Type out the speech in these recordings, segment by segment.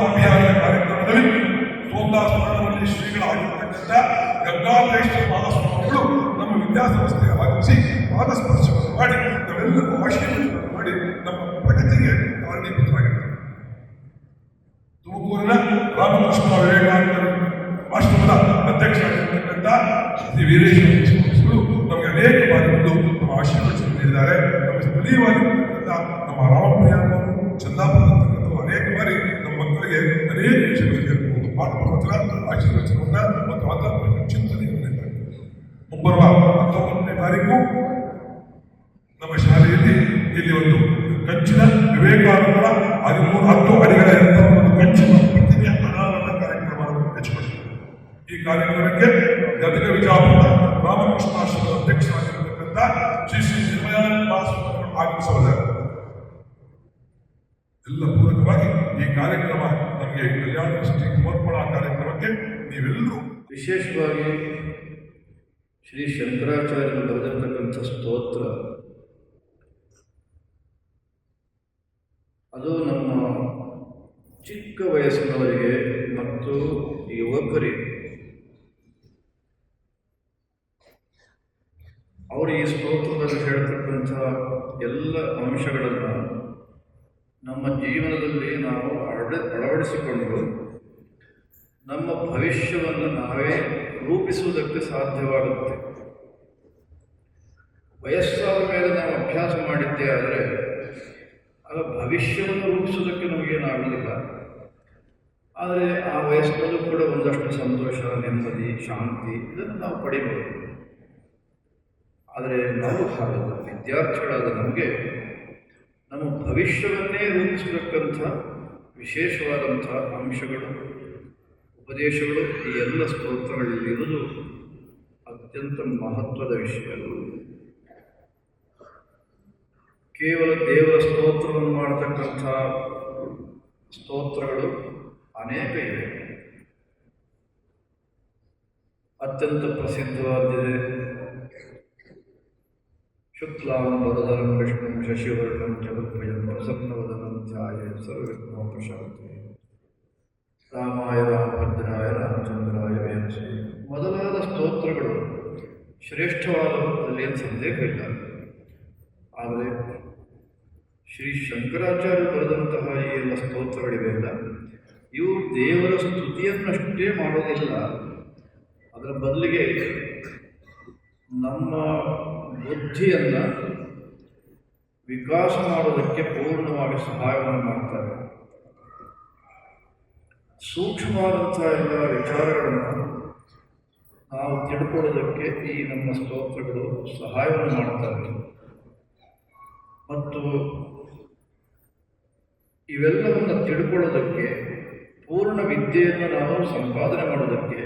ಅಭಿಯಾನ ಕಾರ್ಯಕ್ರಮದಲ್ಲಿ ಸೋಮದಾಸನಲ್ಲಿ ಶ್ರೀಗಳಾಗಿರ್ತಕ್ಕಂಥ ಗಂಗಾಧೇಶ್ವರ ಮಹಾಸ್ವಾಮಿಗಳು ನಮ್ಮ ವಿದ್ಯಾಸಂಸ್ಥೆಯ ಆಗಮಿಸಿ ಪಾದಸ್ಪರ್ಶವನ್ನು ಮಾಡಿ ನಾವೆಲ್ಲರಿಗೂ ಆಶೀರ್ವಾದ ಮಾಡಿ ನಮ್ಮ ಪ್ರಗತಿಗೆ ಕಾರಣೀಭೂತವಾಗಿರ್ತಾರೆ ತುಮಕೂರಿನ ರಾಮಕೃಷ್ಣ ವಿವೇಕಾನಂದ ಆಶ್ರಮದ ಅಧ್ಯಕ್ಷರಾಗಿರ್ತಕ್ಕಂಥ ಶ್ರೀ ವೀರೇಶ್ವರ ಸ್ವಾಮಿಗಳು ನಮಗೆ ಅನೇಕ ಬಾರಿ ಬಂದು ನಮ್ಮ ಆಶೀರ್ವಚನ ನೀಡಿದ್ದಾರೆ. ನಮ್ಮ ಸ್ಥಳೀಯವಾಗಿರ್ತಕ್ಕಂಥ ನಮ್ಮ ರಾಮಪ್ರಿಯ ವಿಷಯಗಳಿಗೆ ಒಂದು ಪಾಠ ಪ್ರವಚನ ಆಶೀರ್ವಚನವನ್ನ ಮತ್ತು ಆಧ್ಯಾತ್ಮಿಕ ಚಿಂತನೆಯನ್ನು ನೀಡಿದ್ದಾರೆ ಮುಂಬರುವ ಹತ್ತೊಂಬತ್ತನೇ ತಾರೀಕು ನಮ್ಮ ಶಾಲೆಯಲ್ಲಿ ಇಲ್ಲಿ ಒಂದು ಕಂಚಿನ ವಿವೇಕಾನಂದರ ಹದಿಮೂರು ಹತ್ತು ಅಡಿಗಳ ಎತ್ತರದ ಒಂದು ಕಂಚಿನ ಪ್ರತಿಮೆಯ ಅನಾವರಣ ಕಾರ್ಯಕ್ರಮವನ್ನು ಹೆಚ್ಚಿಕೊಂಡಿದೆ ಈ ಕಾರ್ಯಕ್ರಮಕ್ಕೆ ಗದಗ ವಿಜಾಪುರ ರಾಮಕೃಷ್ಣಾಶ್ರಮದ ಅಧ್ಯಕ್ಷರಾಗಿರ್ತಕ್ಕಂಥ ಶ್ರೀ ಶ್ರೀ ನಿರ್ಮಯಾನಂದ ಸ್ವಾಮಿಗಳು ಆಗಮಿಸಲಿದ್ದಾರೆ ಎಲ್ಲ ಪೂರಕವಾಗಿ ಈ ಕಾರ್ಯಕ್ರಮ ನಮಗೆ ಕಲ್ಯಾಣ ಸೃಷ್ಟಿ ಸಮರ್ಪಣಾ ಕಾರ್ಯಕ್ರಮಕ್ಕೆ ನೀವೆಲ್ಲರೂ ವಿಶೇಷವಾಗಿ ಶ್ರೀ ಶಂಕರಾಚಾರ್ಯರು ಬರೆದಿರ್ತಕ್ಕಂಥ ಸ್ತೋತ್ರ. ಅದು ನಮ್ಮ ಚಿಕ್ಕ ವಯಸ್ಸಿನವರಿಗೆ ಮತ್ತು ಯುವಕರಿಗೆ. ಅವರು ಈ ಸ್ತೋತ್ರದಲ್ಲಿ ಹೇಳ್ತಕ್ಕಂಥ ಎಲ್ಲ ಅಂಶಗಳನ್ನು ನಮ್ಮ ಜೀವನದಲ್ಲಿ ನಾವು ಅಳ ಅಳವಡಿಸಿಕೊಂಡು ನಮ್ಮ ಭವಿಷ್ಯವನ್ನು ನಾವೇ ರೂಪಿಸುವುದಕ್ಕೆ ಸಾಧ್ಯವಾಗುತ್ತೆ. ವಯಸ್ಸಾದ ಮೇಲೆ ನಾವು ಅಭ್ಯಾಸ ಮಾಡಿದ್ದೇ ಆದರೆ, ಆಗ ಭವಿಷ್ಯವನ್ನು ರೂಪಿಸುವುದಕ್ಕೆ ನಮಗೇನಾಗಲಿಲ್ಲ. ಆದರೆ ಆ ವಯಸ್ಸಲ್ಲೂ ಕೂಡ ಒಂದಷ್ಟು ಸಂತೋಷ, ನೆಮ್ಮದಿ, ಶಾಂತಿ ಇದನ್ನು ನಾವು ಪಡಿಬೋದು ಆದರೆ ನಾವು ಹಾಗಲ್ಲ. ವಿದ್ಯಾರ್ಥಿಗಳಾದ ನಮಗೆ ನಮ್ಮ ಭವಿಷ್ಯವನ್ನೇ ರೂಪಿಸತಕ್ಕಂಥ ವಿಶೇಷವಾದಂಥ ಅಂಶಗಳು, ಉಪದೇಶಗಳು, ಈ ಎಲ್ಲ ಸ್ತೋತ್ರಗಳಲ್ಲಿ ಇರುವುದು ಅತ್ಯಂತ ಮಹತ್ವದ ವಿಷಯ. ಕೇವಲ ದೇವರ ಸ್ತೋತ್ರವನ್ನು ಮಾಡತಕ್ಕಂಥ ಸ್ತೋತ್ರಗಳು ಅನೇಕ ಇವೆ. ಅತ್ಯಂತ ಪ್ರಸಿದ್ಧವಾದಿದೆ ಶುಕ್ಲಾಂಬರಧರಂ ವಿಷ್ಣು ಶಶಿವರ್ಣಂ ಜಗದ್ಭಯಂ ಪ್ರಸನ್ನವದನಂ ಧ್ಯಾಯ ಸರ್ವವಿಘ್ನೋಪಶಾಂತಿ ರಾಮಾಯ ರಾಮಭದ್ರಾಯ ರಾಮಚಂದ್ರಾಯ ವೇದಸೆ ಮೊದಲಾದ ಸ್ತೋತ್ರಗಳು ಶ್ರೇಷ್ಠವಾದವು ಅದರಲ್ಲಿ ಏನು ಸಂದೇಹ ಇಲ್ಲ. ಆದರೆ ಶ್ರೀ ಶಂಕರಾಚಾರ್ಯ ಬರೆದಂತಹ ಈ ಎಲ್ಲ ಸ್ತೋತ್ರಗಳಿವೆಲ್ಲ ಇವು ದೇವರ ಸ್ತುತಿಯನ್ನಷ್ಟೇ ಮಾಡೋದಿಲ್ಲ. ಅದರ ಬದಲಿಗೆ ನಮ್ಮ ಬುದ್ಧಿಯನ್ನು ವಿಕಾಸ ಮಾಡೋದಕ್ಕೆ ಪೂರ್ಣವಾಗಿ ಸಹಾಯವನ್ನು ಮಾಡ್ತಾರೆ. ಸೂಕ್ಷ್ಮವಾದಂಥ ಎಲ್ಲ ವಿಚಾರಗಳನ್ನು ನಾವು ತಿಳ್ಕೊಳ್ಳೋದಕ್ಕೆ ಈ ನಮ್ಮ ಸ್ತೋತ್ರಗಳು ಸಹಾಯವನ್ನು ಮಾಡ್ತವೆ. ಮತ್ತು ಇವೆಲ್ಲವನ್ನು ತಿಳ್ಕೊಳ್ಳೋದಕ್ಕೆ, ಪೂರ್ಣ ವಿದ್ಯೆಯನ್ನು ನಾವು ಸಂಪಾದನೆ ಮಾಡೋದಕ್ಕೆ,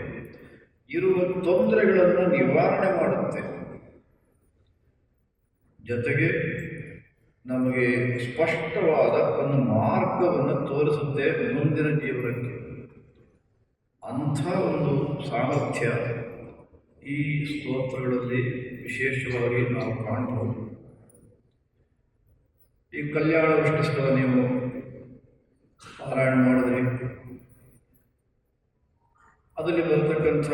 ಇರುವ ತೊಂದರೆಗಳನ್ನು ನಿವಾರಣೆ ಮಾಡುತ್ತೆ. ಜೊತೆಗೆ ನಮಗೆ ಸ್ಪಷ್ಟವಾದ ಒಂದು ಮಾರ್ಗವನ್ನು ತೋರಿಸುತ್ತೆ ಮುಂದಿನ ಜೀವನಕ್ಕೆ. ಅಂಥ ಒಂದು ಸಾಮರ್ಥ್ಯ ಈ ಸ್ತೋತ್ರಗಳಲ್ಲಿ ವಿಶೇಷವಾಗಿ ನಾವು ಕಾಣಬಹುದು ಈ ಕಲ್ಯಾಣ ವಿಷ್ಟಿಸ್ತವ ನೀವು ಪಾರಾಯಣ ಮಾಡಿದ್ರಿ. ಅದರಲ್ಲಿ ಬರತಕ್ಕಂಥ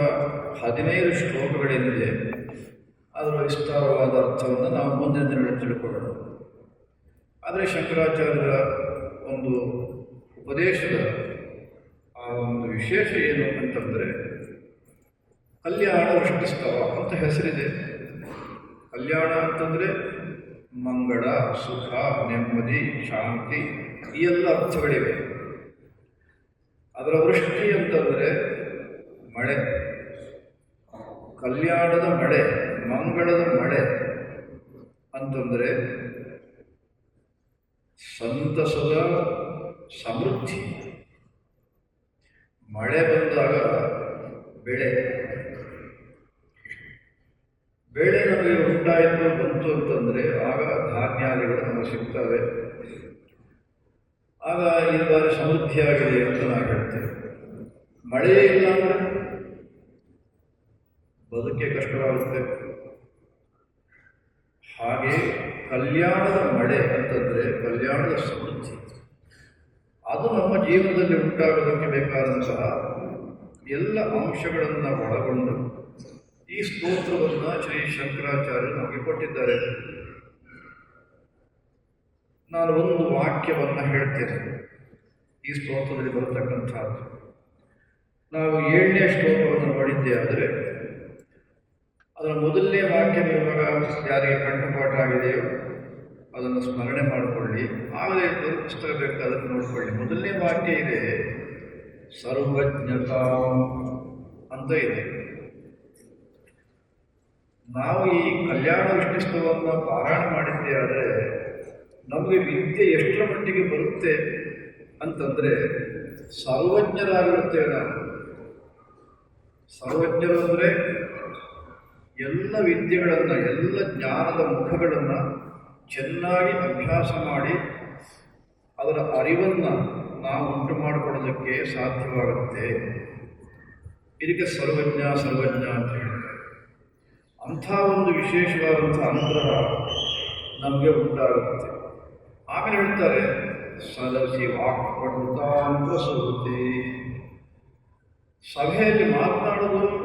ಹದಿನೈದು ಶ್ಲೋಕಗಳೇನಿದೆ ಅದರ ವಿಸ್ತಾರವಾದ ಅರ್ಥವನ್ನು ನಾವು ಮುಂದಿನ ದಿನಗಳಲ್ಲಿ ತಿಳ್ಕೊಳ್ಳೋಣ. ಆದರೆ ಶಂಕರಾಚಾರ್ಯರ ಒಂದು ಉಪದೇಶದ ಆ ಒಂದು ವಿಶೇಷ ಏನು ಅಂತಂದರೆ, ಕಲ್ಯಾಣ ವೃಷ್ಟಿಸ್ತವ ಅಂತ ಹೆಸರಿದೆ. ಕಲ್ಯಾಣ ಅಂತಂದರೆ ಮಂಗಳ, ಸುಖ, ನೆಮ್ಮದಿ, ಶಾಂತಿ ಈ ಎಲ್ಲ ಅರ್ಥಗಳಿವೆ. ಅದರ ವೃಷ್ಟಿ ಅಂತಂದರೆ ಮಳೆ. ಕಲ್ಯಾಣದ ಮಳೆ. ಮಂಗಳದ ಮಳೆ. ಅಂತಂದರೆ ಸಂತಸದ ಸಮೃದ್ಧಿ. ಮಳೆ ಬಂದಾಗ ಬೆಳೆ. ಬೆಳೆ ನಮಗೆ ಉಂಟಾಯಿತು ಬಂತು ಅಂತಂದರೆ ಆಗ ಧಾನ್ಯಾದಿಗಳು ನಮಗೆ ಸಿಗ್ತವೆ. ಆಗ ಈ ಬಾರಿ ಸಮೃದ್ಧಿಯಾಗಿದೆ ಅಂತ ನಾವು ಹೇಳ್ತೇವೆ. ಮಳೆಯೇ ಇಲ್ಲ ಅಂದರೆ ಬದುಕೆ ಕಷ್ಟವಾಗುತ್ತೆ. ಹಾಗೆ ಕಲ್ಯಾಣದ ಮಳೆ ಅಂತಂದರೆ ಕಲ್ಯಾಣದ ಸಮೃದ್ಧಿ ಅದು ನಮ್ಮ ಜೀವನದಲ್ಲಿ ಉಂಟಾಗೋದಕ್ಕೆ ಬೇಕಾದಂತಹ ಎಲ್ಲ ಅಂಶಗಳನ್ನು ಒಳಗೊಂಡು ಈ ಸ್ತೋತ್ರವನ್ನು ಶ್ರೀ ಶಂಕರಾಚಾರ್ಯ ನಮಗೆ ಕೊಟ್ಟಿದ್ದಾರೆ. ನಾನು ಒಂದು ವಾಕ್ಯವನ್ನು ಹೇಳ್ತೇನೆ. ಈ ಸ್ತೋತ್ರದಲ್ಲಿ ಬರತಕ್ಕಂಥ ನಾವು ಏಳನೇ ಶ್ಲೋಕವನ್ನು ನೋಡಿದ್ದೇ ಆದರೆ ಅದರ ಮೊದಲನೇ ವಾಕ್ಯ ವಿವರ ಯಾರಿಗೆ ಕಂಠಪಾಠ ಆಗಿದೆಯೋ ಅದನ್ನು ಸ್ಮರಣೆ ಮಾಡಿಕೊಳ್ಳಿ. ಆಗಲೇ ಪುಸ್ತಕ ಅದನ್ನು ನೋಡಿಕೊಳ್ಳಿ. ಮೊದಲನೇ ವಾಕ್ಯ ಇದೆ, ಸರ್ವಜ್ಞತಾ ಅಂತ ಇದೆ. ನಾವು ಈ ಕಲ್ಯಾಣ ವಿಷ್ಣಿಸ್ತವನ್ನು ಪಾರಾಯಣ ಮಾಡಿದ್ದೇ ನಮಗೆ ವಿದ್ಯೆ ಎಷ್ಟರ ಮಟ್ಟಿಗೆ ಬರುತ್ತೆ ಅಂತಂದರೆ ಸರ್ವಜ್ಞರಾಗಿರುತ್ತೇವೆ ನಾವು. ಸರ್ವಜ್ಞರು ಅಂದರೆ ಎಲ್ಲ ವಿದ್ಯೆಗಳನ್ನು, ಎಲ್ಲ ಜ್ಞಾನದ ಮುಖಗಳನ್ನು ಚೆನ್ನಾಗಿ ಅಭ್ಯಾಸ ಮಾಡಿ ಅದರ ಅರಿವನ್ನು ನಾವು ಉಂಟು ಮಾಡಿಕೊಳ್ಳೋದಕ್ಕೆ ಸಾಧ್ಯವಾಗುತ್ತೆ. ಇದಕ್ಕೆ ಸರ್ವಜ್ಞ ಸರ್ವಜ್ಞ ಅಂತ ಹೇಳ್ತಾರೆ. ಅಂಥ ಒಂದು ವಿಶೇಷವಾದಂಥ ಅನುಗ್ರಹ ನಮಗೆ ಉಂಟಾಗುತ್ತೆ. ಆಮೇಲೆ ಹೇಳ್ತಾರೆ, ಸದಸಿ ವಾಕ್ಪಟುತಾಂತಸುತೆ ಸಭೆಯಲ್ಲಿ ಮಾತನಾಡೋದು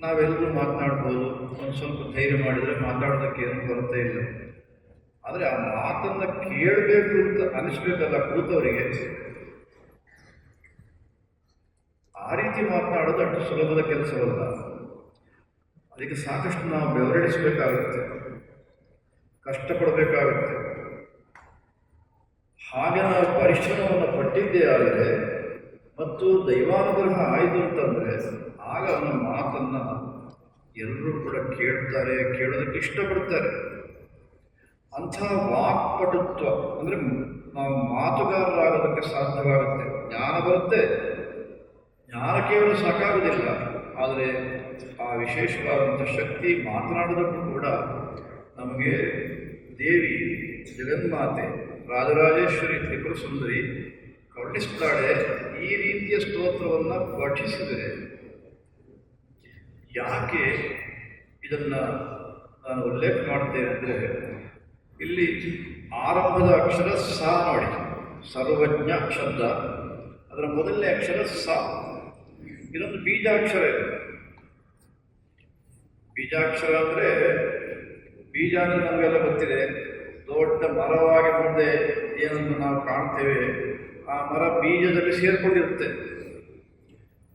ನಾವೆಲ್ಲರೂ ಮಾತನಾಡ್ಬೋದು. ಒಂದು ಸ್ವಲ್ಪ ಧೈರ್ಯ ಮಾಡಿದರೆ ಮಾತಾಡೋದಕ್ಕೆ ಏನು ಕೊರತೆ ಇಲ್ಲ. ಆದರೆ ಆ ಮಾತನ್ನು ಕೇಳಬೇಕು ಅಂತ ಅನಿಸ್ಬೇಕಲ್ಲ ಕೂತವರಿಗೆ. ಆ ರೀತಿ ಮಾತನಾಡೋದು ಅಷ್ಟು ಸುಲಭದ ಕೆಲಸವಲ್ಲ. ಅದಕ್ಕೆ ಸಾಕಷ್ಟು ನಾವು ಬೆವರಡಿಸಬೇಕಾಗುತ್ತೆ ಕಷ್ಟಪಡಬೇಕಾಗುತ್ತೆ. ಹಾಗೆ ನಾವು ಪರಿಶ್ರಮವನ್ನು ಪಟ್ಟಿದ್ದೇ ಆದರೆ, ಮತ್ತು ದೈವಾನುಗ್ರಹ ಆಯಿತು ಅಂತಂದರೆ ಆಗ ಅವನ ಮಾತನ್ನು ಎಲ್ಲರೂ ಕೂಡ ಕೇಳ್ತಾರೆ, ಕೇಳೋದಕ್ಕೆ ಇಷ್ಟಪಡ್ತಾರೆ. ಅಂಥ ವಾಕ್ಪಟುತ್ವ, ಅಂದರೆ ನಾವು ಮಾತುಗಾರರಾಗೋದಕ್ಕೆ ಸಾಧ್ಯವಾಗುತ್ತೆ. ಜ್ಞಾನ ಬರುತ್ತೆ. ಜ್ಞಾನ ಕೇವಲ ಸಾಕಾಗೋದಿಲ್ಲ. ಆದರೆ ಆ ವಿಶೇಷವಾದಂಥ ಶಕ್ತಿ ಮಾತನಾಡೋದಕ್ಕೂ ಕೂಡ ನಮಗೆ ದೇವಿ, ಜಗನ್ಮಾತೆ, ರಾಜರಾಜೇಶ್ವರಿ ತ್ರಿಪುರ ಸುಂದರಿ ಕರುಣಿಸ್ತಾಳೆ. ಈ ರೀತಿಯ ಸ್ತೋತ್ರವನ್ನು ಪಠಿಸಿದರೆ ಯಾಕೆ ಇದನ್ನು ನಾನು ಉಲ್ಲೇಖ ಮಾಡ್ತೇನೆ ಅಂದರೆ ಇಲ್ಲಿ ಆರಂಭದ ಅಕ್ಷರ ಸ ನೋಡಿ. ಸರ್ವಜ್ಞ ಶಬ್ದ. ಅದರ ಮೊದಲನೇ ಅಕ್ಷರ ಸ. ಇದೊಂದು ಬೀಜಾಕ್ಷರ ಇದೆ. ಬೀಜಾಕ್ಷರ ಅಂದರೆ ಬೀಜ ಅಂದರೆ ನಮಗೆಲ್ಲ ಗೊತ್ತಿದೆ. ದೊಡ್ಡ ಮರವಾಗಿ ಮುಂದೆ ಏನನ್ನು ನಾವು ಕಾಣ್ತೇವೆ, ಆ ಮರ ಬೀಜದಲ್ಲಿ ಸೇರಿಕೊಂಡಿರುತ್ತೆ.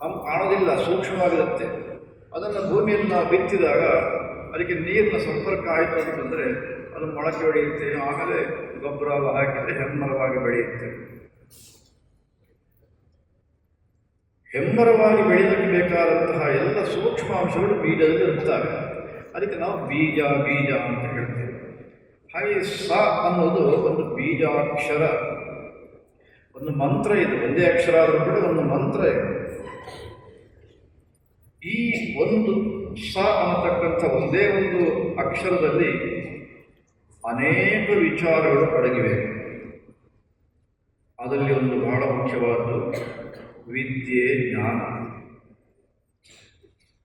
ನಮ್ಗೆ ಕಾಣೋದಿಲ್ಲ, ಸೂಕ್ಷ್ಮವಾಗಿರುತ್ತೆ. ಅದನ್ನು ಭೂಮಿಯನ್ನು ಬಿತ್ತಿದಾಗ ಅದಕ್ಕೆ ನೀರಿನ ಸಂಪರ್ಕ ಆಯಿತು ಅಂತಂದರೆ ಅದು ಮೊಳಕೆ ಹೊಡೆಯುತ್ತೆ ಆಮೇಲೆ ಗೊಬ್ಬರ ಹಾಕಿದರೆ ಹೆಮ್ಮರವಾಗಿ ಬೆಳೆಯುತ್ತೆ. ಹೆಮ್ಮರವಾಗಿ ಬೆಳೆಯೋದಕ್ಕೆ ಬೇಕಾದಂತಹ ಎಲ್ಲ ಸೂಕ್ಷ್ಮಾಂಶಗಳು ಬೀಜದಲ್ಲಿ ಇರ್ತವೆ ಅದಕ್ಕೆ ನಾವು ಬೀಜ ಬೀಜ ಅಂತ ಹೇಳ್ತೇವೆ. ಹಾಗೆ ಸ ಅನ್ನೋದು ಒಂದು ಬೀಜಾಕ್ಷರ. ಒಂದು ಮಂತ್ರ ಇದು. ಒಂದೇ ಅಕ್ಷರ ಆದರೂ ಕೂಡ ಒಂದು ಮಂತ್ರ ಇದೆ. ಈ ಒಂದು ಸ ಅನ್ನತಕ್ಕಂಥ ಒಂದೇ ಒಂದು ಅಕ್ಷರದಲ್ಲಿ ಅನೇಕ ವಿಚಾರಗಳು ಅಡಗಿವೆ. ಅದರಲ್ಲಿ ಒಂದು ಬಹಳ ಮುಖ್ಯವಾದ್ದು ವಿದ್ಯೆ, ಜ್ಞಾನ.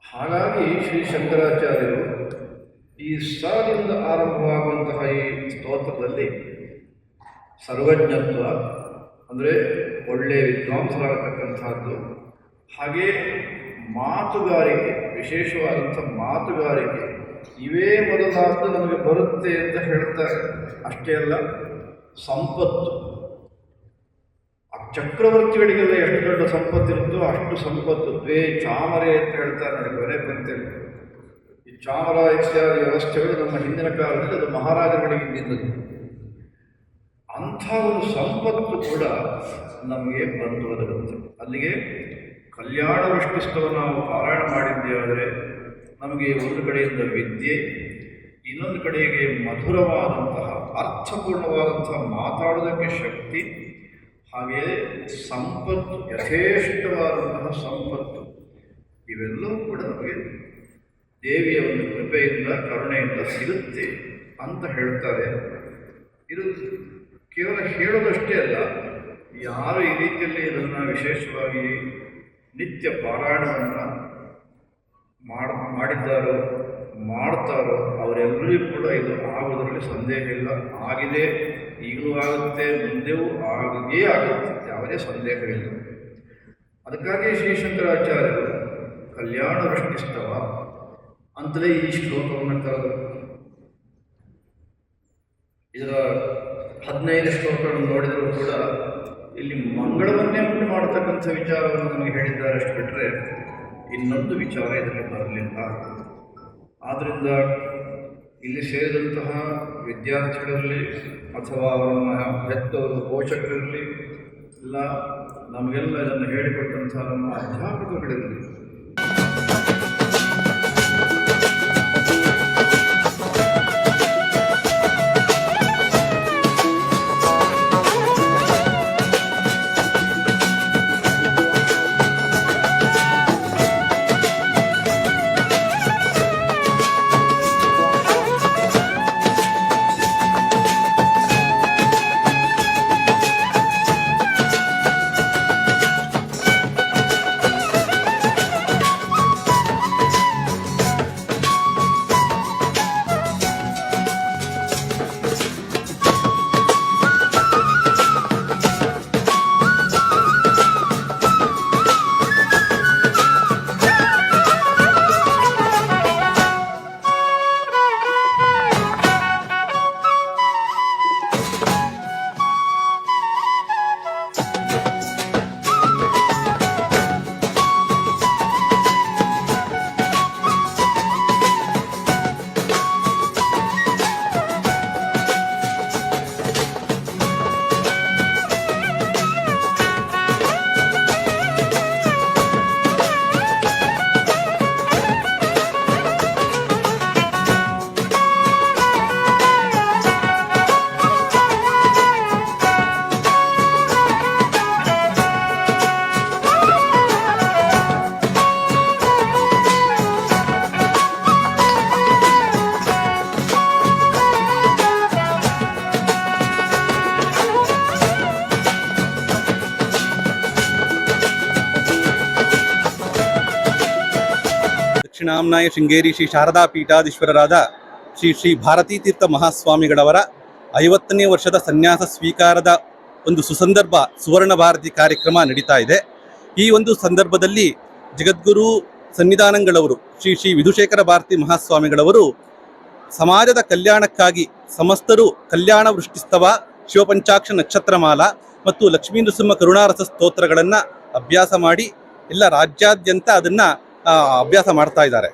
ಹಾಗಾಗಿ ಶ್ರೀ ಶಂಕರಾಚಾರ್ಯರು ಈ ಸದಿಂದ ಆರಂಭವಾಗುವಂತಹ ಈ ಸ್ತೋತ್ರದಲ್ಲಿ ಸರ್ವಜ್ಞತ್ವ ಅಂದರೆ ಒಳ್ಳೆಯ ವಿದ್ವಾಂಸರಾಗತಕ್ಕಂಥದ್ದು, ಹಾಗೆ ಮಾತುಗಾರಿಕೆ, ವಿಶೇಷವಾದಂಥ ಮಾತುಗಾರಿಕೆ, ಇವೇ ಮೊದಲಾದ್ದು ನಮಗೆ ಬರುತ್ತೆ ಅಂತ ಹೇಳ್ತಾರೆ. ಅಷ್ಟೇ ಅಲ್ಲ, ಸಂಪತ್ತು. ಆ ಚಕ್ರವರ್ತಿಗಳಿಗೆಲ್ಲ ಎಷ್ಟು ದೊಡ್ಡ ಸಂಪತ್ತಿರುತ್ತೋ ಅಷ್ಟು ಸಂಪತ್ತು. ದ್ವೇ ಚಾಮರೆ ಅಂತ ಹೇಳ್ತಾರೆ ನನಗೆ ಮನೆ ಬಂತೇನೆ ಈ ಚಾಮರ ಇತ್ಯಾದಿ ವ್ಯವಸ್ಥೆಗಳು ನಮ್ಮ ಹಿಂದಿನ ಕಾಲದಲ್ಲಿ ಅದು ಮಹಾರಾಜರುಗಳಿಗೆ ನಿಂತದ್ದು. ಅಂಥ ಒಂದು ಸಂಪತ್ತು ಕೂಡ ನಮಗೆ ಬಂದು ಒದಗುತ್ತೆ ಅಲ್ಲಿಗೆ ಕಲ್ಯಾಣ ವಿಷ್ಣುಸ್ತವ ನಾವು ಪಾರಾಯಣ ಮಾಡಿದ್ದೇವಾದರೆ ನಮಗೆ ಒಂದು ಕಡೆಯಿಂದ ವಿದ್ಯೆ, ಇನ್ನೊಂದು ಕಡೆಗೆ ಮಧುರವಾದಂತಹ, ಅರ್ಥಪೂರ್ಣವಾದಂತಹ ಮಾತಾಡೋದಕ್ಕೆ ಶಕ್ತಿ ಹಾಗೆಯೇ ಸಂಪತ್ತು, ಯಥೇಷ್ಟವಾದಂತಹ ಸಂಪತ್ತು, ಇವೆಲ್ಲವೂ ಕೂಡ ನಮಗೆ ದೇವಿಯ ಒಂದು ಕೃಪೆಯಿಂದ, ಕರುಣೆಯಿಂದ ಸಿಗುತ್ತೆ ಅಂತ ಹೇಳ್ತಾರೆ. ಇದು ಕೇವಲ ಹೇಳೋದಷ್ಟೇ ಅಲ್ಲ, ಯಾರು ಈ ರೀತಿಯಲ್ಲಿ ಇದನ್ನು ವಿಶೇಷವಾಗಿ ನಿತ್ಯ ಪಾರಾಯಣವನ್ನು ಮಾಡ, ಮಾಡಿದ್ದಾರೋ, ಮಾಡ್ತಾರೋ, ಅವರೆಲ್ಲರಿಗೂ ಕೂಡ ಇದು ಆಗೋದರಲ್ಲಿ ಸಂದೇಹ ಇಲ್ಲ. ಆಗಿದೆ, ಈಗಲೂ ಆಗುತ್ತೆ, ಮುಂದೆಯೂ ಆಗೇ ಆಗುತ್ತೆ. ಯಾವುದೇ ಸಂದೇಹವಿಲ್ಲ ಅದಕ್ಕಾಗಿ ಶ್ರೀಶಂಕರಾಚಾರ್ಯರು ಕಲ್ಯಾಣ ವೃಷ್ಟಿಸ್ತವ ಅಂತಲೇ ಈ ಶ್ಲೋಕವನ್ನು ಕರೆದು ಇದರ ಹದಿನೈದು ಶ್ಲೋಕಗಳನ್ನು ನೋಡಿದರೂ ಕೂಡ ಇಲ್ಲಿ ಮಂಗಳವನ್ನೇ ಉಂಟು ಮಾಡತಕ್ಕಂಥ ವಿಚಾರವನ್ನು ನಮಗೆ ಹೇಳಿದ್ದಾರೆ ಅಷ್ಟು ಬಿಟ್ಟರೆ ಇನ್ನೊಂದು ವಿಚಾರ ಇದರಲ್ಲಿ ಬರಲಿಲ್ಲ. ಆದ್ದರಿಂದ ಇಲ್ಲಿ ಸೇರಿದಂತಹ ವಿದ್ಯಾರ್ಥಿಗಳಲ್ಲಿ ಅಥವಾ ಅವರನ್ನು ಹೆತ್ತವರು ಪೋಷಕರಿರಲಿ ಇಲ್ಲ, ನಮಗೆಲ್ಲ ಇದನ್ನು ಹೇಳಿಕೊಟ್ಟಂತಹ ನಮ್ಮ ಅಧ್ಯಾಪಕಗಳಿರಲಿ ದಕ್ಷಿಣಾಮ್ನಾಯ ಶೃಂಗೇರಿ ಶ್ರೀ ಶಾರದಾ ಪೀಠಾಧೀಶ್ವರರಾದ ಶ್ರೀ ಶ್ರೀ ಭಾರತೀ ತೀರ್ಥ ಮಹಾಸ್ವಾಮಿಗಳವರ ಐವತ್ತನೇ ವರ್ಷದ ಸನ್ಯಾಸ ಸ್ವೀಕಾರದ ಒಂದು ಸುಸಂದರ್ಭ ಸುವರ್ಣ ಭಾರತಿ ಕಾರ್ಯಕ್ರಮ ನಡೀತಾ ಇದೆ. ಈ ಒಂದು ಸಂದರ್ಭದಲ್ಲಿ ಜಗದ್ಗುರು ಸನ್ನಿಧಾನಗಳವರು ಶ್ರೀ ಶ್ರೀ ವಿಧುಶೇಖರ ಭಾರತಿ ಮಹಾಸ್ವಾಮಿಗಳವರು ಸಮಾಜದ ಕಲ್ಯಾಣಕ್ಕಾಗಿ ಸಮಸ್ತರು ಕಲ್ಯಾಣ ವೃಷ್ಟಿಸ್ತವ, ಶಿವಪಂಚಾಕ್ಷ ನಕ್ಷತ್ರಮಾಲ ಮತ್ತು ಲಕ್ಷ್ಮೀ ನೃಸಿಂಹ ಕರುಣಾರಸ ಸ್ತೋತ್ರಗಳನ್ನು ಅಭ್ಯಾಸ ಮಾಡಿ ಎಲ್ಲ ರಾಜ್ಯಾದ್ಯಂತ ಅದನ್ನ ಅಭ್ಯಾಸ ಮಾಡ್ತಾ ಇದ್ದಾರೆ.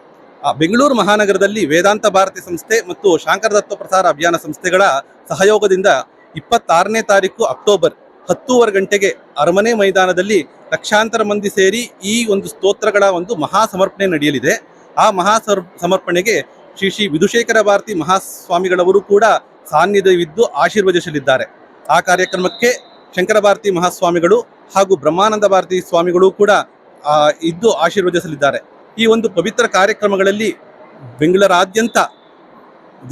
ಬೆಂಗಳೂರು ಮಹಾನಗರದಲ್ಲಿ ವೇದಾಂತ ಭಾರತಿ ಸಂಸ್ಥೆ ಮತ್ತು ಶಾಂಕರ ಪ್ರಸಾರ ಅಭಿಯಾನ ಸಂಸ್ಥೆಗಳ ಸಹಯೋಗದಿಂದ ಇಪ್ಪತ್ತಾರನೇ ತಾರೀಕು ಅಕ್ಟೋಬರ್ ಹತ್ತೂವರೆ ಗಂಟೆಗೆ ಅರಮನೆ ಮೈದಾನದಲ್ಲಿ ಲಕ್ಷಾಂತರ ಮಂದಿ ಸೇರಿ ಈ ಒಂದು ಸ್ತೋತ್ರಗಳ ಒಂದು ಮಹಾ ಸಮರ್ಪಣೆ ನಡೆಯಲಿದೆ. ಆ ಮಹಾ ಸಮರ್ಪಣೆಗೆ ಶ್ರೀ ಶ್ರೀ ವಿಧುಶೇಖರ ಭಾರತಿ ಮಹಾಸ್ವಾಮಿಗಳವರು ಕೂಡ ಸಾನ್ನಿಧ್ಯವಿದ್ದು ಆಶೀರ್ವದಿಸಲಿದ್ದಾರೆ. ಆ ಕಾರ್ಯಕ್ರಮಕ್ಕೆ ಶಂಕರ ಭಾರತಿ ಮಹಾಸ್ವಾಮಿಗಳು ಹಾಗೂ ಬ್ರಹ್ಮಾನಂದ ಭಾರತಿ ಸ್ವಾಮಿಗಳು ಕೂಡ ಇದ್ದು ಆಶೀರ್ವದಿಸಲಿದ್ದಾರೆ. ಈ ಒಂದು ಪವಿತ್ರ ಕಾರ್ಯಕ್ರಮಗಳಲ್ಲಿ ಬೆಂಗಳೂರಾದ್ಯಂತ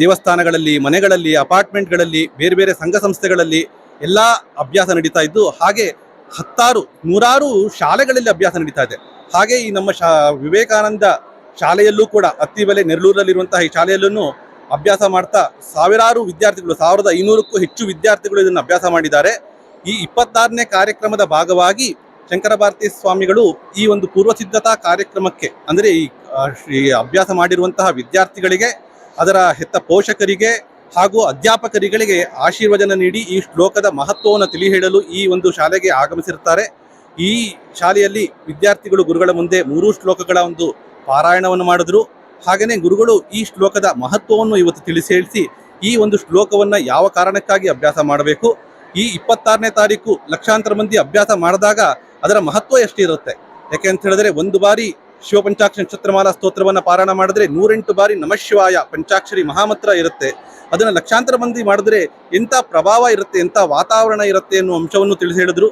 ದೇವಸ್ಥಾನಗಳಲ್ಲಿ, ಮನೆಗಳಲ್ಲಿ, ಅಪಾರ್ಟ್ಮೆಂಟ್ಗಳಲ್ಲಿ, ಬೇರೆ ಬೇರೆ ಸಂಘ ಸಂಸ್ಥೆಗಳಲ್ಲಿ ಎಲ್ಲ ಅಭ್ಯಾಸ ನಡೀತಾ ಇದ್ದು, ಹಾಗೆ ಹತ್ತಾರು, ನೂರಾರು ಶಾಲೆಗಳಲ್ಲಿ ಅಭ್ಯಾಸ ನಡೀತಾ ಇದೆ. ಹಾಗೆ ಈ ನಮ್ಮ ವಿವೇಕಾನಂದ ಶಾಲೆಯಲ್ಲೂ ಕೂಡ, ಅತ್ತಿಬೆಲೆ ನೆರಳೂರಲ್ಲಿರುವಂತಹ ಈ ಶಾಲೆಯಲ್ಲೂ ಅಭ್ಯಾಸ ಮಾಡ್ತಾ ಸಾವಿರಾರು ವಿದ್ಯಾರ್ಥಿಗಳು, ಸಾವಿರದ ಐನೂರಕ್ಕೂ ಹೆಚ್ಚು ವಿದ್ಯಾರ್ಥಿಗಳು ಇದನ್ನು ಅಭ್ಯಾಸ ಮಾಡಿದ್ದಾರೆ. ಈ ಇಪ್ಪತ್ತಾರನೇ ಕಾರ್ಯಕ್ರಮದ ಭಾಗವಾಗಿ ಶಂಕರ ಭಾರತಿ ಸ್ವಾಮಿಗಳು ಈ ಒಂದು ಪೂರ್ವ ಸಿದ್ಧತಾ ಕಾರ್ಯಕ್ರಮಕ್ಕೆ, ಅಂದರೆ ಈ ಶ್ರೀ ಅಭ್ಯಾಸ ಮಾಡಿರುವಂತಹ ವಿದ್ಯಾರ್ಥಿಗಳಿಗೆ, ಅದರ ಹೆತ್ತ ಪೋಷಕರಿಗೆ ಹಾಗೂ ಅಧ್ಯಾಪಕರುಗಳಿಗೆ ಆಶೀರ್ವಚನ ನೀಡಿ ಈ ಶ್ಲೋಕದ ಮಹತ್ವವನ್ನು ತಿಳಿ ಹೇಳಲು ಈ ಒಂದು ಶಾಲೆಗೆ ಆಗಮಿಸಿರುತ್ತಾರೆ. ಈ ಶಾಲೆಯಲ್ಲಿ ವಿದ್ಯಾರ್ಥಿಗಳು ಗುರುಗಳ ಮುಂದೆ ಮೂರು ಶ್ಲೋಕಗಳ ಒಂದು ಪಾರಾಯಣವನ್ನು ಮಾಡಿದ್ರು. ಹಾಗೆಯೇ ಗುರುಗಳು ಈ ಶ್ಲೋಕದ ಮಹತ್ವವನ್ನು ಇವತ್ತು ತಿಳಿಸಿ ಹೇಳಿಸಿ ಈ ಒಂದು ಶ್ಲೋಕವನ್ನು ಯಾವ ಕಾರಣಕ್ಕಾಗಿ ಅಭ್ಯಾಸ ಮಾಡಬೇಕು? ಈ ಇಪ್ಪತ್ತಾರನೇ ತಾರೀಕು ಲಕ್ಷಾಂತರ ಮಂದಿ ಅಭ್ಯಾಸ ಮಾಡಿದಾಗ ಅದರ ಮಹತ್ವ ಎಷ್ಟಿರುತ್ತೆ? ಯಾಕೆ ಅಂತ ಹೇಳಿದ್ರೆ ಒಂದು ಬಾರಿ ಶಿವಪಂಚಾಕ್ಷ ನಕ್ಷತ್ರಮಾಲಾ ಸ್ತೋತ್ರವನ್ನು ಪಾರಾಯಣ ಮಾಡಿದ್ರೆ ನೂರೆಂಟು ಬಾರಿ ನಮಃಶಿವಾಯ ಪಂಚಾಕ್ಷರಿ ಮಹಾಮತ್ರ ಇರುತ್ತೆ. ಅದನ್ನು ಲಕ್ಷಾಂತರ ಮಂದಿ ಮಾಡಿದ್ರೆ ಎಂಥ ಪ್ರಭಾವ ಇರುತ್ತೆ ಎಂಥ ವಾತಾವರಣ ಇರುತ್ತೆ ಅನ್ನೋ ಅಂಶವನ್ನು ತಿಳಿಸಿ ಹೇಳಿದ್ರು.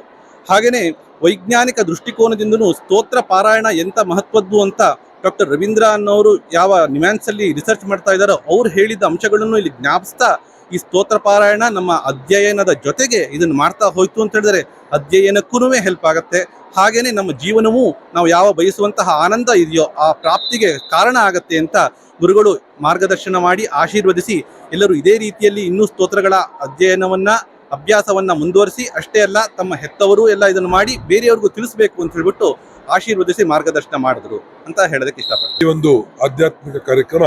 ಹಾಗೆಯೇ ವೈಜ್ಞಾನಿಕ ದೃಷ್ಟಿಕೋನದಿಂದನೂ ಸ್ತೋತ್ರ ಪಾರಾಯಣ ಎಂಥ ಮಹತ್ವದ್ದು ಅಂತ ಡಾಕ್ಟರ್ ರವೀಂದ್ರ ಅನ್ನೋರು ಯಾವ ನಿಮ್ಯಾನ್ಸಲ್ಲಿ ರಿಸರ್ಚ್ ಮಾಡ್ತಾ ಇದ್ದಾರೋ ಅವ್ರು ಹೇಳಿದ ಅಂಶಗಳನ್ನು ಇಲ್ಲಿ ಜ್ಞಾಪಿಸ್ತಾ ಈ ಸ್ತೋತ್ರ ಪಾರಾಯಣ ನಮ್ಮ ಅಧ್ಯಯನದ ಜೊತೆಗೆ ಇದನ್ನು ಮಾಡ್ತಾ ಹೋಯ್ತು ಅಂತ ಹೇಳಿದ್ರೆ ಅಧ್ಯಯನಕ್ಕೂ ಹೆಲ್ಪ್ ಆಗುತ್ತೆ. ಹಾಗೇನೆ ನಮ್ಮ ಜೀವನವೂ ನಾವು ಯಾವ ಬಯಸುವಂತಹ ಆನಂದ ಇದೆಯೋ ಆ ಪ್ರಾಪ್ತಿಗೆ ಕಾರಣ ಆಗತ್ತೆ ಅಂತ ಗುರುಗಳು ಮಾರ್ಗದರ್ಶನ ಮಾಡಿ ಆಶೀರ್ವದಿಸಿ ಎಲ್ಲರೂ ಇದೇ ರೀತಿಯಲ್ಲಿ ಇನ್ನೂ ಸ್ತೋತ್ರಗಳ ಅಧ್ಯಯನವನ್ನ, ಅಭ್ಯಾಸವನ್ನ ಮುಂದುವರಿಸಿ ಅಷ್ಟೇ ಅಲ್ಲ ತಮ್ಮ ಹೆತ್ತವರು ಎಲ್ಲ ಇದನ್ನು ಮಾಡಿ ಬೇರೆಯವ್ರಿಗೂ ತಿಳಿಸ್ಬೇಕು ಅಂತ ಹೇಳ್ಬಿಟ್ಟು ಆಶೀರ್ವದಿಸಿ ಮಾರ್ಗದರ್ಶನ ಮಾಡಿದ್ರು ಅಂತ ಹೇಳೋದಕ್ಕೆ ಇಷ್ಟಪಡ್ತೀನಿ. ಈ ಒಂದು ಆಧ್ಯಾತ್ಮಿಕ ಕಾರ್ಯಕ್ರಮ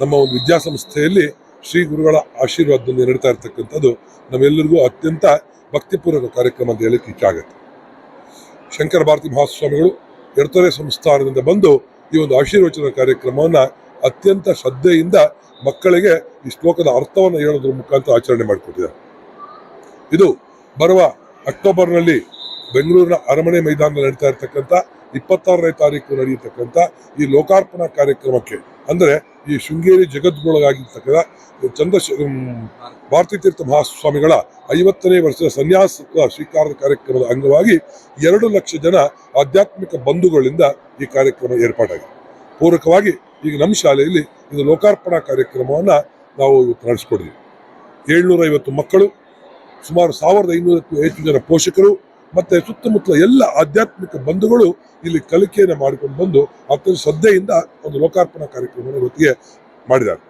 ನಮ್ಮ ಒಂದು ವಿದ್ಯಾಸಂಸ್ಥೆಯಲ್ಲಿ ಶ್ರೀ ಗುರುಗಳ ಆಶೀರ್ವಾದದಲ್ಲಿ ನಡೀತಾ ಇರ್ತಕ್ಕಂಥದ್ದು ನಮ್ಮೆಲ್ಲರಿಗೂ ಅತ್ಯಂತ ಭಕ್ತಿಪೂರ್ವಕ ಕಾರ್ಯಕ್ರಮ ಅಂತ ಹೇಳಕ್ಕೆ ಇಷ್ಟ ಆಗುತ್ತೆ. ಶಂಕರ ಭಾರತಿ ಮಹಾಸ್ವಾಮಿಗಳು ಎಡತೊರೆ ಸಂಸ್ಥಾನದಿಂದ ಬಂದು ಈ ಒಂದು ಆಶೀರ್ವಚನ ಕಾರ್ಯಕ್ರಮವನ್ನು ಅತ್ಯಂತ ಶ್ರದ್ಧೆಯಿಂದ ಮಕ್ಕಳಿಗೆ ಈ ಶ್ಲೋಕದ ಅರ್ಥವನ್ನು ಹೇಳೋದ್ರ ಮುಖಾಂತರ ಆಚರಣೆ ಮಾಡಿಕೊಟ್ಟಿದ್ದಾರೆ. ಇದು ಬರುವ ಅಕ್ಟೋಬರ್ನಲ್ಲಿ ಬೆಂಗಳೂರಿನ ಅರಮನೆ ಮೈದಾನದಲ್ಲಿ ನಡೀತಾ ಇರ್ತಕ್ಕಂಥ ಇಪ್ಪತ್ತಾರನೇ ತಾರೀಕು ನಡೆಯತಕ್ಕಂಥ ಈ ಲೋಕಾರ್ಪಣಾ ಕಾರ್ಯಕ್ರಮಕ್ಕೆ, ಅಂದರೆ ಈ ಶೃಂಗೇರಿ ಜಗದ್ಗುಳಗಾಗಿರ್ತಕ್ಕಂಥ ಚಂದ್ರ ಭಾರತೀ ತೀರ್ಥ ಮಹಾಸ್ವಾಮಿಗಳ ಐವತ್ತನೇ ವರ್ಷದ ಸನ್ಯಾಸ ಸ್ವೀಕಾರದ ಕಾರ್ಯಕ್ರಮದ ಅಂಗವಾಗಿ ಎರಡು ಲಕ್ಷ ಜನ ಆಧ್ಯಾತ್ಮಿಕ ಬಂಧುಗಳಿಂದ ಈ ಕಾರ್ಯಕ್ರಮ ಏರ್ಪಾಟಾಗಿದೆ ಪೂರಕವಾಗಿ ಈಗ ನಮ್ಮ ಶಾಲೆಯಲ್ಲಿ ಇದು ಲೋಕಾರ್ಪಣಾ ಕಾರ್ಯಕ್ರಮವನ್ನು ನಾವು ಇವತ್ತು ನಡೆಸ್ಕೊಡಿದ್ವಿ ಏಳ್ನೂರ ಐವತ್ತು ಮಕ್ಕಳು, ಸುಮಾರು ಸಾವಿರದ ಐನೂರಕ್ಕೂ ಹೆಚ್ಚು ಜನ ಪೋಷಕರು, ಮತ್ತು ಸುತ್ತಮುತ್ತಲ ಎಲ್ಲ ಆಧ್ಯಾತ್ಮಿಕ ಬಂಧುಗಳು ಇಲ್ಲಿ ಕಲಿಕೆಯನ್ನು ಮಾಡಿಕೊಂಡು ಬಂದು ಅತ್ಯಂತ ಶ್ರದ್ಧೆಯಿಂದ ಒಂದು ಲೋಕಾರ್ಪಣಾ ಕಾರ್ಯಕ್ರಮವನ್ನು ಇವತ್ತಿಗೆ ಮಾಡಿದ್ದಾರೆ.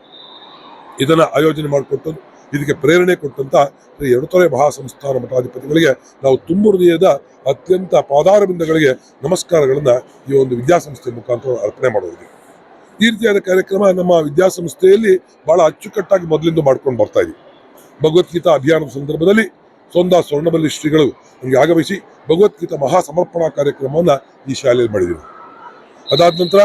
ಇದನ್ನು ಆಯೋಜನೆ ಮಾಡಿಕೊಟ್ಟು ಇದಕ್ಕೆ ಪ್ರೇರಣೆ ಕೊಟ್ಟಂತ ಶ್ರೀ ಎಡತೊರೆ ಮಹಾಸಂಸ್ಥಾನ ಮಠಾಧಿಪತಿಗಳಿಗೆ ನಾವು ತುಂಬು ಹೃದಯದ ಅತ್ಯಂತ ಪಾದಾರಬಿಂದಗಳಿಗೆ ನಮಸ್ಕಾರಗಳನ್ನು ಈ ಒಂದು ವಿದ್ಯಾಸಂಸ್ಥೆ ಮುಖಾಂತರ ಅರ್ಪಣೆ ಮಾಡೋದಿದೆ. ಈ ರೀತಿಯಾದ ಕಾರ್ಯಕ್ರಮ ನಮ್ಮ ವಿದ್ಯಾಸಂಸ್ಥೆಯಲ್ಲಿ ಬಹಳ ಅಚ್ಚುಕಟ್ಟಾಗಿ ಮೊದಲಿಂದ ಮಾಡ್ಕೊಂಡು ಬರ್ತಾ ಇದ್ದೀವಿ ಭಗವದ್ಗೀತಾ ಅಭಿಯಾನದ ಸಂದರ್ಭದಲ್ಲಿ ಸೊಂದ ಸ್ವರ್ಣಬಲಿ ಶ್ರೀಗಳು ನಮಗೆ ಆಗಮಿಸಿ ಭಗವದ್ಗೀತಾ ಮಹಾ ಸಮರ್ಪಣಾ ಕಾರ್ಯಕ್ರಮವನ್ನು ಈ ಶಾಲೆಯಲ್ಲಿ ಮಾಡಿದರು ಅದಾದ ನಂತರ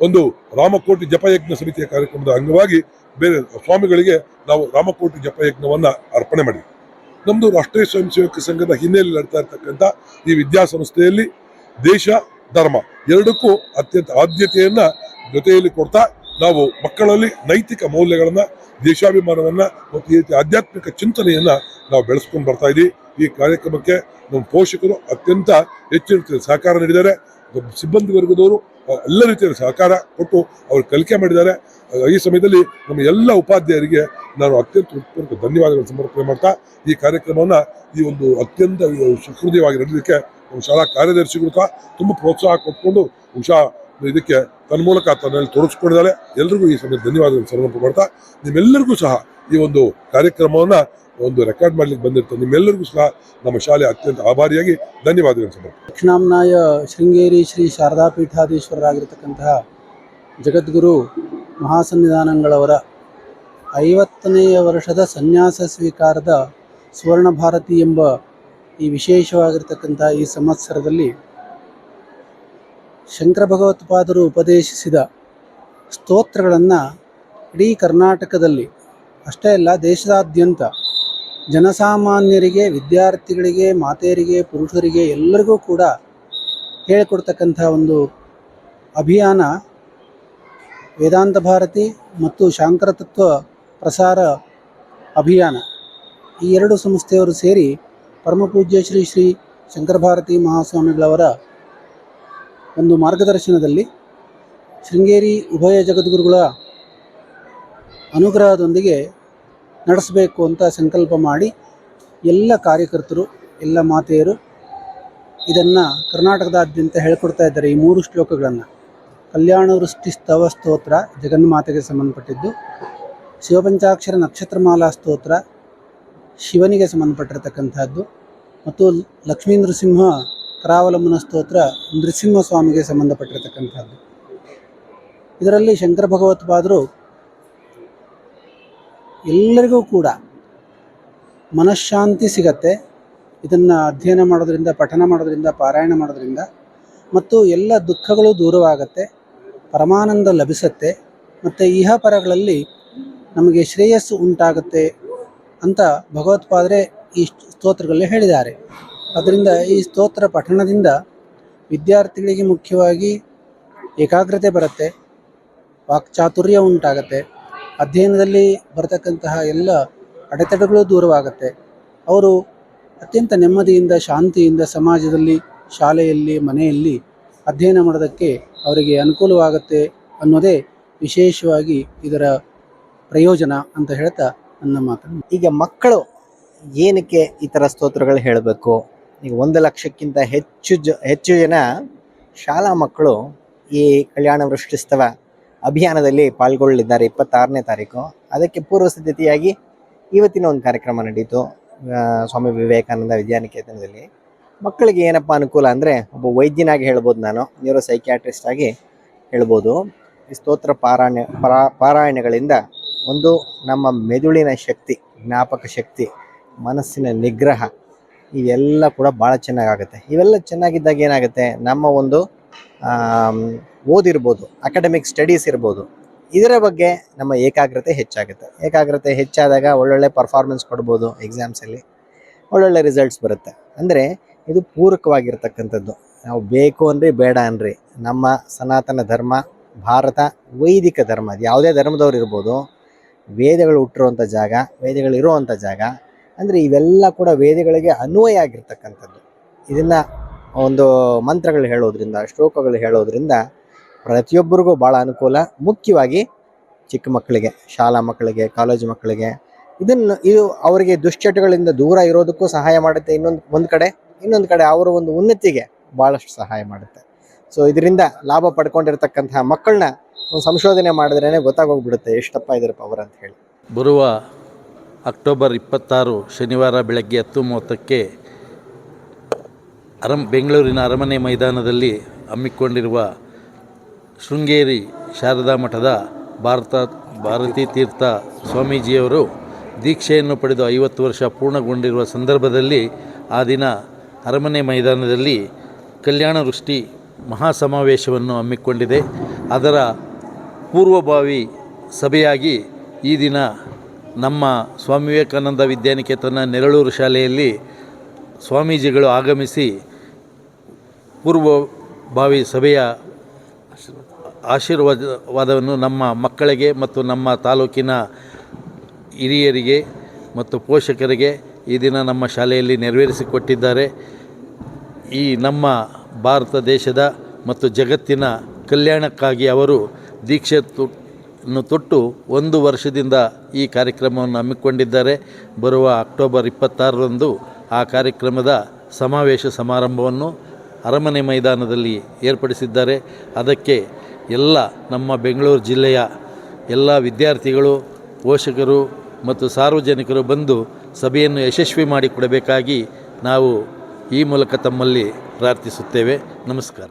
ಒಂದು ರಾಮಕೋಟಿ ಜಪಯಜ್ಞ ಸಮಿತಿಯ ಕಾರ್ಯಕ್ರಮದ ಅಂಗವಾಗಿ ಬೇರೆ ಸ್ವಾಮಿಗಳಿಗೆ ನಾವು ರಾಮಕೋಟಿ ಜಪಯಜ್ಞವನ್ನು ಅರ್ಪಣೆ ಮಾಡಿದ್ವಿ. ನಮ್ಮದು ರಾಷ್ಟ್ರೀಯ ಸ್ವಯಂ ಸೇವಕ ಸಂಘದ ಹಿನ್ನೆಲೆಯಲ್ಲಿ ನಡೆತಾ ಇರ್ತಕ್ಕಂಥ ಈ ವಿದ್ಯಾಸಂಸ್ಥೆಯಲ್ಲಿ ದೇಶ, ಧರ್ಮ ಎರಡಕ್ಕೂ ಅತ್ಯಂತ ಆದ್ಯತೆಯನ್ನು ಜೊತೆಯಲ್ಲಿ ಕೊಡ್ತಾ ನಾವು ಮಕ್ಕಳಲ್ಲಿ ನೈತಿಕ ಮೌಲ್ಯಗಳನ್ನ ದೇಶಾಭಿಮಾನವನ್ನ ಮತ್ತು ಈ ರೀತಿ ಆಧ್ಯಾತ್ಮಿಕ ಚಿಂತನೆಯನ್ನ ನಾವು ಬೆಳೆಸ್ಕೊಂಡು ಬರ್ತಾ ಇದ್ದೀವಿ ಈ ಕಾರ್ಯಕ್ರಮಕ್ಕೆ ನಮ್ಮ ಪೋಷಕರು ಅತ್ಯಂತ ಹೆಚ್ಚಿನ ರೀತಿಯಲ್ಲಿ ಸಹಕಾರ ನೀಡಿದ್ದಾರೆ. ಸಿಬ್ಬಂದಿ ವರ್ಗದವರು ಎಲ್ಲ ರೀತಿಯ ಸಹಕಾರ ಕೊಟ್ಟು ಅವರು ಕಲಿಕೆ ಮಾಡಿದ್ದಾರೆ. ಈ ಸಮಯದಲ್ಲಿ ನಮ್ಮ ಎಲ್ಲ ಉಪಾಧ್ಯಾಯರಿಗೆ ನಾನು ಅತ್ಯಂತ ಹೃತ್ಪೂರ್ವಕ ಧನ್ಯವಾದಗಳನ್ನು ಸಮರ್ಪಣೆ ಮಾಡ್ತಾ, ಈ ಕಾರ್ಯಕ್ರಮವನ್ನು ಈ ಒಂದು ಅತ್ಯಂತ ಸುಹೃದಯವಾಗಿ ನಡೆಯಲಿಕ್ಕೆ ನಮ್ಮ ಶಾಲಾ ಕಾರ್ಯದರ್ಶಿಗಳು ಸಹ ತುಂಬ ಪ್ರೋತ್ಸಾಹ ಕೊಟ್ಕೊಂಡು ಉಷಾ ಇದಕ್ಕೆ ತನ್ಮೂಲಕ ತನ್ನಲ್ಲಿ ತೋರಿಸ್ಕೊಂಡಿದ್ದಾಳೆ ಎಲ್ರಿಗೂ ಈ ಸಮಯ ಧನ್ಯವಾದಗಳು ಸಮರ್ಪಣೆ ಮಾಡ್ತಾ, ನಿಮ್ಮೆಲ್ಲರಿಗೂ ಸಹ ಈ ಒಂದು ಕಾರ್ಯಕ್ರಮವನ್ನು ಒಂದು ರೆಕಾರ್ಡ್ ಮಾಡ್ಲಿಕ್ಕೆ ಬಂದಿರ್ತಾರೆ ನಿಮ್ಮೆಲ್ಲರಿಗೂ ಸಹ ನಮ್ಮ ಶಾಲೆ ಅತ್ಯಂತ ಆಭಾರಿಯಾಗಿ ಧನ್ಯವಾದಗಳು ಸಮರ್ಪಣೆ ದಕ್ಷಿಣಾಮ್ನಾಯ ಶೃಂಗೇರಿ ಶ್ರೀ ಶಾರದಾ ಪೀಠಾಧೀಶ್ವರರಾಗಿರ್ತಕ್ಕಂತಹ ಜಗದ್ಗುರು ಮಹಾಸನ್ನಿಧಾನಗಳವರ ಐವತ್ತನೆಯ ವರ್ಷದ ಸನ್ಯಾಸ ಸ್ವೀಕಾರದ ಸುವರ್ಣ ಭಾರತಿ ಎಂಬ ಈ ವಿಶೇಷವಾಗಿರ್ತಕ್ಕಂಥ ಈ ಸಂವತ್ಸರದಲ್ಲಿ ಶಂಕರ ಭಗವತ್ಪಾದರು ಉಪದೇಶಿಸಿದ ಸ್ತೋತ್ರಗಳನ್ನು ಇಡೀ ಕರ್ನಾಟಕದಲ್ಲಿ, ಅಷ್ಟೇ ಅಲ್ಲ ದೇಶದಾದ್ಯಂತ ಜನಸಾಮಾನ್ಯರಿಗೆ, ವಿದ್ಯಾರ್ಥಿಗಳಿಗೆ, ಮಾತೆಯರಿಗೆ, ಪುರುಷರಿಗೆ ಎಲ್ಲರಿಗೂ ಕೂಡ ಹೇಳಿಕೊಡ್ತಕ್ಕಂಥ ಒಂದು ಅಭಿಯಾನ ವೇದಾಂತ ಭಾರತಿ ಮತ್ತು ಶಾಂಕರ ತತ್ವ ಪ್ರಸಾರ ಅಭಿಯಾನ. ಈ ಎರಡು ಸಂಸ್ಥೆಯವರು ಸೇರಿ ಪರಮಪೂಜ್ಯ ಶ್ರೀ ಶ್ರೀ ಶಂಕರ ಭಾರತಿ ಮಹಾಸ್ವಾಮಿಗಳವರ ಒಂದು ಮಾರ್ಗದರ್ಶನದಲ್ಲಿ ಶೃಂಗೇರಿ ಉಭಯ ಜಗದ್ಗುರುಗಳ ಅನುಗ್ರಹದೊಂದಿಗೆ ನಡೆಸಬೇಕು ಅಂತ ಸಂಕಲ್ಪ ಮಾಡಿ ಎಲ್ಲ ಕಾರ್ಯಕರ್ತರು, ಎಲ್ಲ ಮಾತೆಯರು ಇದನ್ನು ಕರ್ನಾಟಕದಾದ್ಯಂತ ಹೇಳ್ಕೊಡ್ತಾ ಇದ್ದಾರೆ ಈ ಮೂರು ಶ್ಲೋಕಗಳನ್ನು. ಕಲ್ಯಾಣ ವೃಷ್ಟಿ ಸ್ತವ ಸ್ತೋತ್ರ ಜಗನ್ಮಾತೆಗೆ ಸಂಬಂಧಪಟ್ಟಿದ್ದು, ಶಿವಪಂಚಾಕ್ಷರ ನಕ್ಷತ್ರಮಾಲಾ ಸ್ತೋತ್ರ ಶಿವನಿಗೆ ಸಂಬಂಧಪಟ್ಟಿರತಕ್ಕಂಥದ್ದು, ಮತ್ತು ಲಕ್ಷ್ಮೀ ನೃಸಿಂಹ ಕರಾವಲಂಬನ ಸ್ತೋತ್ರ ನೃಸಿಂಹ ಸ್ವಾಮಿಗೆ ಸಂಬಂಧಪಟ್ಟಿರತಕ್ಕಂಥದ್ದು. ಇದರಲ್ಲಿ ಶಂಕರ ಭಗವತ್ಪಾದರು ಎಲ್ಲರಿಗೂ ಕೂಡ ಮನಃಶಾಂತಿ ಸಿಗತ್ತೆ. ಇದನ್ನು ಅಧ್ಯಯನ ಮಾಡೋದ್ರಿಂದ, ಪಠನ ಮಾಡೋದ್ರಿಂದ, ಪಾರಾಯಣ ಮಾಡೋದ್ರಿಂದ ಮತ್ತು ಎಲ್ಲ ದುಃಖಗಳು ದೂರವಾಗತ್ತೆ, ಪರಮಾನಂದ ಲಭಿಸತ್ತೆ ಮತ್ತು ಇಹಪರಗಳಲ್ಲಿ ನಮಗೆ ಶ್ರೇಯಸ್ಸು ಉಂಟಾಗುತ್ತೆ ಅಂತ ಭಗವತ್ಪಾದರೆ ಈ ಸ್ತೋತ್ರಗಳಲ್ಲಿ ಹೇಳಿದ್ದಾರೆ. ಅದರಿಂದ ಈ ಸ್ತೋತ್ರ ಪಠಣದಿಂದ ವಿದ್ಯಾರ್ಥಿಗಳಿಗೆ ಮುಖ್ಯವಾಗಿ ಏಕಾಗ್ರತೆ ಬರುತ್ತೆ, ವಾಕ್ಚಾತುರ್ಯ ಉಂಟಾಗತ್ತೆ, ಅಧ್ಯಯನದಲ್ಲಿ ಬರತಕ್ಕಂತಹ ಎಲ್ಲ ಅಡೆತಡೆಗಳು ದೂರವಾಗುತ್ತೆ. ಅವರು ಅತ್ಯಂತ ನೆಮ್ಮದಿಯಿಂದ, ಶಾಂತಿಯಿಂದ ಸಮಾಜದಲ್ಲಿ, ಶಾಲೆಯಲ್ಲಿ, ಮನೆಯಲ್ಲಿ ಅಧ್ಯಯನ ಮಾಡೋದಕ್ಕೆ ಅವರಿಗೆ ಅನುಕೂಲವಾಗುತ್ತೆ ಅನ್ನೋದೇ ವಿಶೇಷವಾಗಿ ಇದರ ಪ್ರಯೋಜನ ಅಂತ ಹೇಳ್ತಾ ನನ್ನ ಮಾತನ್ನು. ಈಗ ಮಕ್ಕಳು ಏನಕ್ಕೆ ಈ ಥರ ಸ್ತೋತ್ರಗಳು ಹೇಳಬೇಕು? ಈಗ ಒಂದು ಲಕ್ಷಕ್ಕಿಂತ ಹೆಚ್ಚು ಜ, ಹೆಚ್ಚು ಜನ ಶಾಲಾ ಮಕ್ಕಳು ಈ ಕಲ್ಯಾಣ ವೃಷ್ಟಿಸ್ತವ ಅಭಿಯಾನದಲ್ಲಿ ಪಾಲ್ಗೊಳ್ಳಲಿದ್ದಾರೆ ಇಪ್ಪತ್ತಾರನೇ ತಾರೀಕು. ಅದಕ್ಕೆ ಪೂರ್ವ ಸಿದ್ಧತೆಯಾಗಿ ಇವತ್ತಿನ ಒಂದು ಕಾರ್ಯಕ್ರಮ ನಡೀತು. ಸ್ವಾಮಿ ವಿವೇಕಾನಂದ ವಿದ್ಯಾನಿಕೇತನದಲ್ಲಿ. ಮಕ್ಕಳಿಗೆ ಏನಪ್ಪ ಅನುಕೂಲ ಅಂದರೆ ಒಬ್ಬ ವೈದ್ಯನಾಗಿ ಹೇಳ್ಬೋದು ನಾನು, ನ್ಯೂರೋ ಸೈಕ್ಯಾಟ್ರಿಸ್ಟ್ ಆಗಿ ಹೇಳ್ಬೋದು. ಈ ಸ್ತೋತ್ರ ಪಾರಾಯಣ, ಪರಾ, ಪಾರಾಯಣಗಳಿಂದ ಒಂದು ನಮ್ಮ ಮೆದುಳಿನ ಶಕ್ತಿ, ಜ್ಞಾಪಕ ಶಕ್ತಿ, ಮನಸ್ಸಿನ ನಿಗ್ರಹ ಇವೆಲ್ಲ ಕೂಡ ಭಾಳ ಚೆನ್ನಾಗಾಗುತ್ತೆ. ಇವೆಲ್ಲ ಚೆನ್ನಾಗಿದ್ದಾಗ ಏನಾಗುತ್ತೆ? ನಮ್ಮ ಒಂದು ಓದಿರ್ಬೋದು ಅಕಾಡೆಮಿಕ್ ಸ್ಟಡೀಸ್ ಇರ್ಬೋದು. ಇದರ ಬಗ್ಗೆ ನಮ್ಮ ಏಕಾಗ್ರತೆ ಹೆಚ್ಚಾಗುತ್ತೆ. ಏಕಾಗ್ರತೆ ಹೆಚ್ಚಾದಾಗ ಒಳ್ಳೊಳ್ಳೆ ಪರ್ಫಾರ್ಮೆನ್ಸ್ ಕೊಡ್ಬೋದು ಎಕ್ಸಾಮ್ಸಲ್ಲಿ ಒಳ್ಳೊಳ್ಳೆ ರಿಸಲ್ಟ್ಸ್ ಬರುತ್ತೆ. ಅಂದರೆ ಇದು ಪೂರಕವಾಗಿರ್ತಕ್ಕಂಥದ್ದು. ನಾವು ಬೇಕು ಅನ್ರಿ ಬೇಡ ಅನ್ರಿ ನಮ್ಮ ಸನಾತನ ಧರ್ಮ, ಭಾರತ ವೈದಿಕ ಧರ್ಮ ಯಾವುದೇ ಧರ್ಮದವ್ರು ಇರ್ಬೋದು, ವೇದಗಳು ಹುಟ್ಟಿರುವಂಥ ಜಾಗ ವೇದಗಳು ಇರುವಂಥ ಜಾಗ ಅಂದರೆ ಇವೆಲ್ಲ ಕೂಡ ವೇದಗಳಿಗೆ ಅನ್ವಯ ಆಗಿರ್ತಕ್ಕಂಥದ್ದು. ಇದನ್ನು ಒಂದು ಮಂತ್ರಗಳು ಹೇಳೋದ್ರಿಂದ, ಶ್ಲೋಕಗಳು ಹೇಳೋದ್ರಿಂದ ಪ್ರತಿಯೊಬ್ಬರಿಗೂ ಭಾಳ ಅನುಕೂಲ. ಮುಖ್ಯವಾಗಿ ಚಿಕ್ಕ ಮಕ್ಕಳಿಗೆ, ಶಾಲಾ ಮಕ್ಕಳಿಗೆ, ಕಾಲೇಜು ಮಕ್ಕಳಿಗೆ. ಇದನ್ನು ಇದು ಅವರಿಗೆ ದುಶ್ಚಟಗಳಿಂದ ದೂರ ಇರೋದಕ್ಕೂ ಸಹಾಯ ಮಾಡುತ್ತೆ. ಇನ್ನೊಂದು, ಒಂದು ಕಡೆ, ಇನ್ನೊಂದು ಕಡೆ ಅವರ ಒಂದು ಉನ್ನತಿಗೆ ಭಾಳಷ್ಟು ಸಹಾಯ ಮಾಡುತ್ತೆ. ಸೊ ಇದರಿಂದ ಲಾಭ ಪಡ್ಕೊಂಡಿರ್ತಕ್ಕಂತಹ ಮಕ್ಕಳನ್ನ ಒಂದು ಸಂಶೋಧನೆ ಮಾಡಿದ್ರೇ ಗೊತ್ತಾಗೋಗ್ಬಿಡುತ್ತೆ. ಎಷ್ಟಪ್ಪ ಇದ್ರಪ್ಪ ಪವರ್ ಅಂತ ಹೇಳಿ. ಬರುವ ಅಕ್ಟೋಬರ್ ಇಪ್ಪತ್ತಾರು, ಶನಿವಾರ ಬೆಳಗ್ಗೆ ಹತ್ತು ಮೂವತ್ತಕ್ಕೆ ಅರಮ್ ಬೆಂಗಳೂರಿನ ಅರಮನೆ ಮೈದಾನದಲ್ಲಿ ಹಮ್ಮಿಕೊಂಡಿರುವ ಶೃಂಗೇರಿ ಶಾರದಾ ಮಠದ ಭಾರತ, ಭಾರತೀ ತೀರ್ಥ ಸ್ವಾಮೀಜಿಯವರು ದೀಕ್ಷೆಯನ್ನು ಪಡೆದು ಐವತ್ತು ವರ್ಷ ಪೂರ್ಣಗೊಂಡಿರುವ ಸಂದರ್ಭದಲ್ಲಿ ಆ ದಿನ ಅರಮನೆ ಮೈದಾನದಲ್ಲಿ ಕಲ್ಯಾಣ ವೃಷ್ಟಿ ಮಹಾಸಮಾವೇಶವನ್ನು ಹಮ್ಮಿಕೊಂಡಿದೆ. ಅದರ ಪೂರ್ವಭಾವಿ ಸಭೆಯಾಗಿ ಈ ದಿನ ನಮ್ಮ ಸ್ವಾಮಿ ವಿವೇಕಾನಂದ ವಿದ್ಯಾನಿಕೇತನ ನೆರಳೂರು ಶಾಲೆಯಲ್ಲಿ ಸ್ವಾಮೀಜಿಗಳು ಆಗಮಿಸಿ ಪೂರ್ವಭಾವಿ ಸಭೆಯ ಆಶೀರ್ವಾದವನ್ನು ನಮ್ಮ ಮಕ್ಕಳಿಗೆ ಮತ್ತು ನಮ್ಮ ತಾಲೂಕಿನ ಹಿರಿಯರಿಗೆ ಮತ್ತು ಪೋಷಕರಿಗೆ ಈ ದಿನ ನಮ್ಮ ಶಾಲೆಯಲ್ಲಿ ನೆರವೇರಿಸಿಕೊಟ್ಟಿದ್ದಾರೆ. ಈ ನಮ್ಮ ಭಾರತ ದೇಶದ ಮತ್ತು ಜಗತ್ತಿನ ಕಲ್ಯಾಣಕ್ಕಾಗಿ ಅವರು ದೀಕ್ಷೆ ನ್ನು ತೊಟ್ಟು ಒಂದು ವರ್ಷದಿಂದ ಈ ಕಾರ್ಯಕ್ರಮವನ್ನು ಹಮ್ಮಿಕೊಂಡಿದ್ದಾರೆ. ಬರುವ ಅಕ್ಟೋಬರ್ ಇಪ್ಪತ್ತಾರರಂದು ಆ ಕಾರ್ಯಕ್ರಮದ ಸಮಾವೇಶ ಸಮಾರಂಭವನ್ನು ಅರಮನೆ ಮೈದಾನದಲ್ಲಿ ಏರ್ಪಡಿಸಿದ್ದಾರೆ. ಅದಕ್ಕೆ ಎಲ್ಲ ನಮ್ಮ ಬೆಂಗಳೂರು ಜಿಲ್ಲೆಯ ಎಲ್ಲ ವಿದ್ಯಾರ್ಥಿಗಳು, ಪೋಷಕರು ಮತ್ತು ಸಾರ್ವಜನಿಕರು ಬಂದು ಸಭೆಯನ್ನು ಯಶಸ್ವಿ ಮಾಡಿಕೊಡಬೇಕಾಗಿ ನಾವು ಈ ಮೂಲಕ ತಮ್ಮಲ್ಲಿ ಪ್ರಾರ್ಥಿಸುತ್ತೇವೆ. ನಮಸ್ಕಾರ.